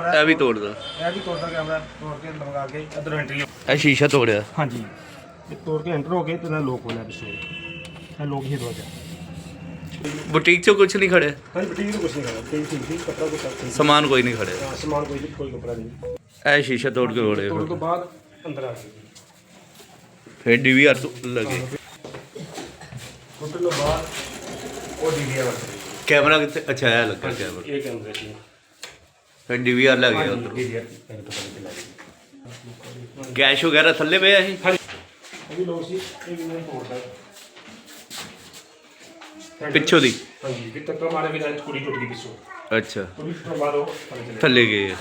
ਉੱਪਰ ਹੈ ਇਹ ਵੀ ਤੋੜਦਾ। ਇਹ ਵੀ ਤੋੜਦਾ ਕੈਮਰਾ ਤੋੜ ਕੇ ਲਗਾ ਕੇ ਇਧਰ ਐਂਟਰੀ ਇਹ ਸ਼ੀਸ਼ਾ ਤੋੜਿਆ। ਹਾਂਜੀ। ਇਹ ਤੋੜ ਕੇ ਐਂਟਰ ਹੋ ਕੇ ਤੇ ਨਾਲ ਲੋਕ ਖੋਲਿਆ ਪਿੱਛੇ। ਇਹ ਲੋਕ ਹੀ ਦਰਵਾਜ਼ਾ। ਬੁਟੀਕ 'ਚ ਕੁਝ ਨਹੀਂ ਖੜਿਆ? ਹਾਂਜੀ ਬਟੀਕ ਨੂੰ ਕੁਛ ਨਹੀਂ ਕਰਦਾ ਤੇ ਠੀਕ ਸੀ ਕੱਪੜਾ ਕੁਛ ਸਭ ਠੀਕ ਸਮਾਨ ਕੋਈ ਨਹੀਂ ਖੜਿਆ। ਹਾਂ, ਸਮਾਨ ਕੋਈ ਨਹੀਂ ਕੋਈ ਕੱਪੜਾ ਨਹੀਂ। ਇਹ ਸ਼ੀਸ਼ਾ ਤੋੜ ਕੇ ਤੋੜਿਆ। ਤੋੜਨ ਤੋਂ ਬਾਅਦ ਅੰਦਰ ਆ ਗਏ ਫਿਰ ਡੀਵੀਆਰ ਲੱਗੇ। ਟੁੱਟਣ ਤੋਂ ਬਾਅਦ ਉਹ ਡੀਵੀਆਰ ਵਰਤ ਕੈਮਰਾ ਕਿੱਥੇ ਅੱਛਾ ਇਹ ਲੱਗਾ ਕੈਮਰਾ। ਇਹ ਕੈਮਰੇ ਸੀ ਫਿਰ ਡੀਵੀਆਰ ਲੱਗ ਗਿਆ ਉੱਧਰ। ਕੈਸ਼ ਵਗੈਰਾ ਥੱਲੇ ਪਿਆ ਸੀ ਇਹ? ਇਹ ਵੀ ਪਿੱਛੋਂ ਦੀ? ਹਾਂਜੀ ਕਿ ਤੱਕ ਮਾਰੇ ਵੀ ਨਾਲ ਕੁੜੀ ਟੁੱਟ ਗਈ ਪਿੱਛੋਂ। ਅੱਛਾ। ਕੁੜੀ ਤੋਂ ਥੱਲੇ ਚਲੇ ਥੱਲੇ ਗਏ।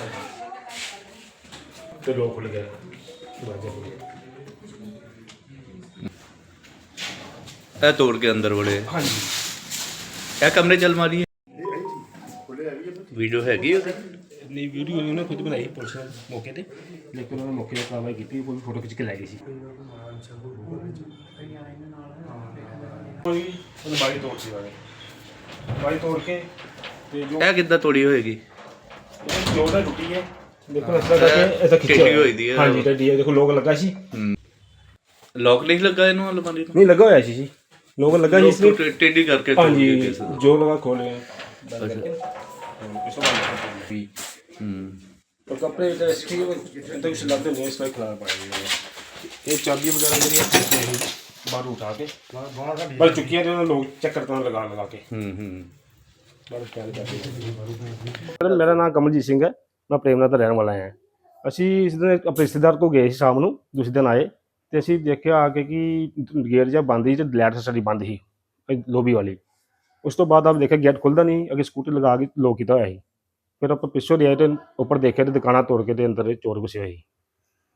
ਤੇ ਲੋਕ ਖੁੱਲ ਗਏ। ਦਰਵਾਜ਼ਾ ਖੁੱਲ ਗਿਆ। ਇਹ ਤੋੜ ਕੇ ਅੰਦਰ ਵੜੇ ਹਾਂਜੀ। ਇਹ ਕਮਰੇ ਚ ਅਲਮਾਰੀ ਹੈ ਵੀਡੀਓ ਹੈਗੀ ਉਹਦੀ? ਨਹੀਂ ਵੀਡੀਓ ਉਹਨੇ ਖੁਦ ਬਣਾਈ ਪੁਲਿਸ ਨੇ ਮੌਕੇ ਤੇ। ਲੇਕਿਨ ਉਹਨੇ ਮੌਕੇ ਤੇ ਕਾਰਵਾਈ ਕੀਤੀ ਕੋਈ ਫੋਟੋ ਖਿੱਚ ਕੇ ਲੈ ਗਈ ਸੀ। ਕੋਈ ਉਹਨੇ ਬਾਈ ਤੋੜ ਸੀ ਵਾਲੇ ਬਾਈ ਤੋੜ ਕੇ ਤੇ ਜੋ ਇਹ ਕਿੱਦਾਂ ਤੋੜੀ ਹੋਏਗੀ? ਇਹ ਜੋ ਦਾ ਟੁੱਟੀ ਹੈ। ਦੇਖੋ ਇਸ ਤਰ੍ਹਾਂ ਕਰਕੇ ਇਹਦਾ ਖਿੱਚਿਆ ਟੇਢੀ ਹੋਈ ਦੀ ਹੈ। ਹਾਂਜੀ ਟੱਡੀ ਹੈ ਦੇਖੋ ਲੋਕ ਲੱਗਾ ਸੀ। ਲੌਕ ਨਹੀਂ ਲੱਗਾ ਇਹਨੂੰ ਅਲਮਾਰੀ ਨੂੰ ਨਹੀਂ ਲੱਗਾ ਹੋਇਆ ਸੀ ਜੀ। ਲੋਕ ਲੱਗਾ ਸੀ ਇਸ ਲਈ। ਟੇਢੀ ਕਰਕੇ ਤੋੜ ਹਾਂਜੀ ਕੇ ਕਿਸੇ ਜੋ ਲਗਾ ਖੋਲੇ ਬੰਦ ਕਰਕੇ ਇਸ ਤੋਂ ਬਾਅਦ ਵੀ ਹੂੰ और कपड़े इंडस्ट्री में तो कुछ लगते नहीं है इसमें खिला पाएंगे ये चाबी वगैरह मेरी है नहीं बाहर उठा के बस चुकी है लोग चेक करते हैं लगा लगा के ਹੂੰ ਹੂੰ ਬੜਾ ਸਟਾਈਲ ਕਰਦੇ ਮੇਰਾ ਨਾਮ ਕਮਲਜੀਤ ਸਿੰਘ ਹੈ ਮੈਂ ਪ੍ਰੇਮਨਗਰ ਦਾ ਰਹਿਣ ਵਾਲਾ ਹਾਂ ਅਸੀਂ ਇਸ ਦਿਨ ਆਪਣੇ ਰਿਸ਼ਤੇਦਾਰ ਕੋਲ ਗਏ ਸੀ ਸ਼ਾਮ ਨੂੰ ਦੂਸਰੇ ਦਿਨ ਆਏ ਤੇ ਅਸੀਂ ਦੇਖਿਆ ਆ ਕੇ ਕਿ ਗੇਟ ਜਿਹਾ ਬੰਦ ਸੀ ਤੇ ਲਾਈਟ ਸਾਡੀ ਬੰਦ ਸੀ ਲੋਬੀ ਵਾਲੀ ਉਸ ਤੋਂ ਬਾਅਦ ਆਪ ਦੇਖਿਆ ਗੇਟ ਖੁੱਲਦਾ ਨਹੀਂ ਅੱਗੇ ਸਕੂਟੀ ਲਗਾ ਕੇ ਲੋਕ ਕੀਤਾ ਹੋਇਆ ਸੀ ਫਿਰ ਆਪਾਂ ਪਿੱਛੋਂ ਦੇ ਆਏ ਤੇ ਉੱਪਰ ਦੇਖਿਆ ਤੇ ਦੁਕਾਨਾਂ ਤੋੜ ਕੇ ਤੇ ਅੰਦਰ ਚੋਰ ਘੁਸੇ ਹੋਏ ਸੀ।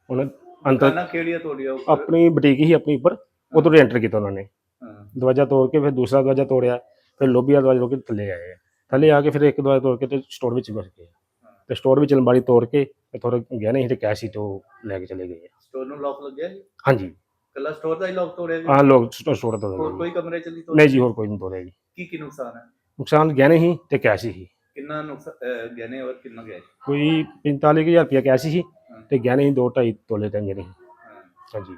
ਉਹਨੇ ਅੰਦਰ ਦੁਕਾਨਾਂ ਕਿਹੜੀਆਂ ਤੋੜੀਆਂ ਉੱਪਰ? ਆਪਣੀ ਬੁਟੀਕ ਹੀ ਆਪਣੀ ਉੱਪਰ ਉਧਰ ਐਂਟਰ ਕੀਤਾ ਉਹਨਾਂ ਨੇ। ਹਾਂ। ਦਰਵਾਜ਼ਾ ਤੋੜ ਕੇ ਫਿਰ ਦੂਸਰਾ ਦਰਵਾਜ਼ਾ ਤੋੜਿਆ ਫਿਰ ਲੋਬੀ ਵਾਲਾ ਦਰਵਾਜ਼ਾ ਤੋੜ ਕੇ ਥੱਲੇ ਆਏ। ਆ। ਥੱਲੇ ਆ ਕੇ ਫਿਰ ਇੱਕ ਦਰਵਾਜ਼ਾ ਤੋੜ ਕੇ ਤੇ ਸਟੋਰ ਵਿੱਚ ਘੁਸ ਗਏ। ਤੇ ਸਟੋਰ ਵਿੱਚ ਅਲਮਾਰੀ ਤੋੜ ਕੇ ਤੇ ਥੋੜਾ ਗਹਿਣੇ ਸੀ ਤੇ ਕੈਸ਼ ਸੀ ਤੇ ਉਹ ਲੈ ਕੇ ਚਲੇ ਗਏ। ਆ। ਸਟੋਰ ਨੂੰ ਲੌਕ ਲੱਗਿਆ ਜੀ ਹਾਂਜੀ। ਕੱਲਾ ਸਟੋਰ ਦਾ ਹੀ ਲੌਕ ਤੋੜਿਆ ਜੀ ਆਹ ਲੋਕ ਸਟੋਰ ਸਟੋਰ ਤੋਂ ਹੋਰ ਕੋਈ ਕਮਰੇ ਚ ਨਹੀਂ ਤੋੜਿਆ? ਨਹੀਂ ਜੀ ਹੋਰ ਕੋਈ ਨਹੀਂ ਤੋੜਿਆ ਜੀ। ਕੀ ਕੀ ਨੁਕਸਾਨ ਹੈ? ਨੁਕਸਾਨ ਗਹਿਣੇ ਸੀ ਤੇ ਕੈਸ਼ ਸੀ। ਕਿੰਨਾ ਨੁਕਸਾਨ ਗਹਿਣੇ ਔਰ ਕਿੰਨਾ ਗਿਆ ਕੋਈ 45000 ਰੁਪਇਆ ਕੈਸ਼ ਸੀ ਤੇ ਗਹਿਣੇ ਸੀ 2.5 ਤੋਲੇ ਨੇ ਹਾਂ। ਹਾਂਜੀ।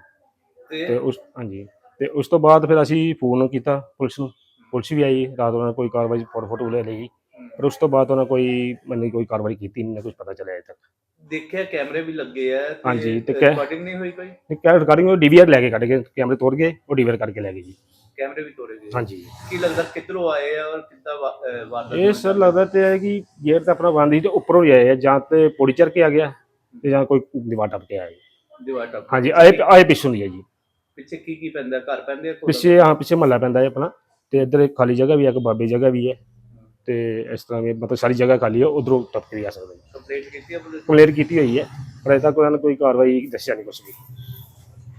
ਤੇ ਉਸ ਹਾਂਜੀ। ਤੇ ਉਸ ਤੋਂ ਬਾਅਦ ਫਿਰ ਅਸੀਂ ਫੋਨ ਕੀਤਾ ਪੁਲਿਸ ਨੂੰ। ਪੁਲਿਸ ਵੀ ਆਈ ਰਾਤ ਉਹਨਾਂ ਨੇ ਕੋਈ ਕਾਰਵਾਈ ਫੋਟੋ ਫੋਟੋ ਲੈ ਲਈ। ਪਰ ਉਸ ਤੋਂ ਬਾਅਦ ਉਹਨਾਂ ਕੋਈ ਮੰਨੀ ਕੋਈ ਕਾਰਵਾਈ ਕੀਤੀ ਨਹੀਂ ਕੁਝ ਪਤਾ ਚੱਲਿਆ ਅਜੇ ਤੱਕ। ਦੇਖਿਆ ਕੈਮਰੇ ਵੀ ਲੱਗੇ ਆ ਹਾਂਜੀ, ਤੇ ਰਿਕਾਰਡਿੰਗ ਨਹੀਂ ਹੋਈ ਕੋਈ? ਰਿਕਾਰਡਿੰਗ ਉਹ ਡੀਵੀਆਰ ਲੈ ਕੇ ਕੱਢ ਕੇ ਕੈਮਰੇ ਤੋੜ ਗਏ ਉਹ ਡੀਵੀਆਰ ਕਰਕੇ ਲੈ ਗਏ ਜੀ। ਕੈਮਰੇ ਵੀ ਤੋੜੇ ਗਏ। ਹਾਂਜੀ। ਕੀ ਲੱਗਦਾ ਕਿੱਧਰੋਂ ਆਏ ਆ ਔਰ ਕਿੱਦਾਂ ਵਾ- ਅਹ ਵਾਰਦਾਤ ਇਹ ਸਰ ਲੱਗਦਾ ਤੇ ਹੈ ਕਿ ਗੇਟ ਤਾਂ ਆਪਣਾ ਬੰਦ ਸੀ ਤੇ ਉੱਪਰੋਂ ਹੀ ਆਏ ਆ ਜਾਂ ਤੇ ਪੌੜੀ ਚੜ ਕੇ ਆ ਗਿਆ ਤੇ ਜਾਂ ਕੋਈ ਦੀਵਾਰ ਟੱਪ ਕੇ ਆਇਆ ਜੀ ਦੀਵਾਰ ਟੱਪ ਹਾਂਜੀ ਆਏ ਆਏ ਪਿੱਛੋਂ ਦੀ ਹੈ ਜੀ। ਪਿੱਛੇ ਕੀ ਕੀ ਪੈਂਦਾ ਘਰ ਪੈਂਦੇ ਆ ਕੋਲ? ਪਿੱਛੇ ਹਾਂ ਪਿੱਛੇ ਮਹੱਲਾ ਪੈਂਦਾ ਹੈ ਆਪਣਾ। ਤੇ ਇੱਧਰ ਇੱਕ ਖਾਲੀ ਜਗ੍ਹਾ ਵੀ ਹੈ ਇੱਕ ਬਾਬੇ ਜਗ੍ਹਾ ਵੀ ਹੈ। ਤੇ ਇਸ ਤਰ੍ਹਾਂ ਵੀ ਮਤਲਬ ਸਾਰੀ ਜਗ੍ਹਾ ਖਾਲੀ ਹੈ ਉਧਰੋਂ ਟੱਪ ਕੇ ਵੀ ਆ ਸਕਦਾ ਕੰਪਲੇਂਟ ਕੀਤੀ ਆ ਪੁਲਿਸ? ਕੰਪਲੇਂਟ ਕੀਤੀ ਹੋਈ ਹੈ ਪਰ ਅਜੇ ਤੱਕ ਉਹਨਾਂ ਨੇ ਕੋਈ ਕਾਰਵਾਈ ਦੱਸਿਆ ਨਹੀਂ ਕੁਛ ਵੀ।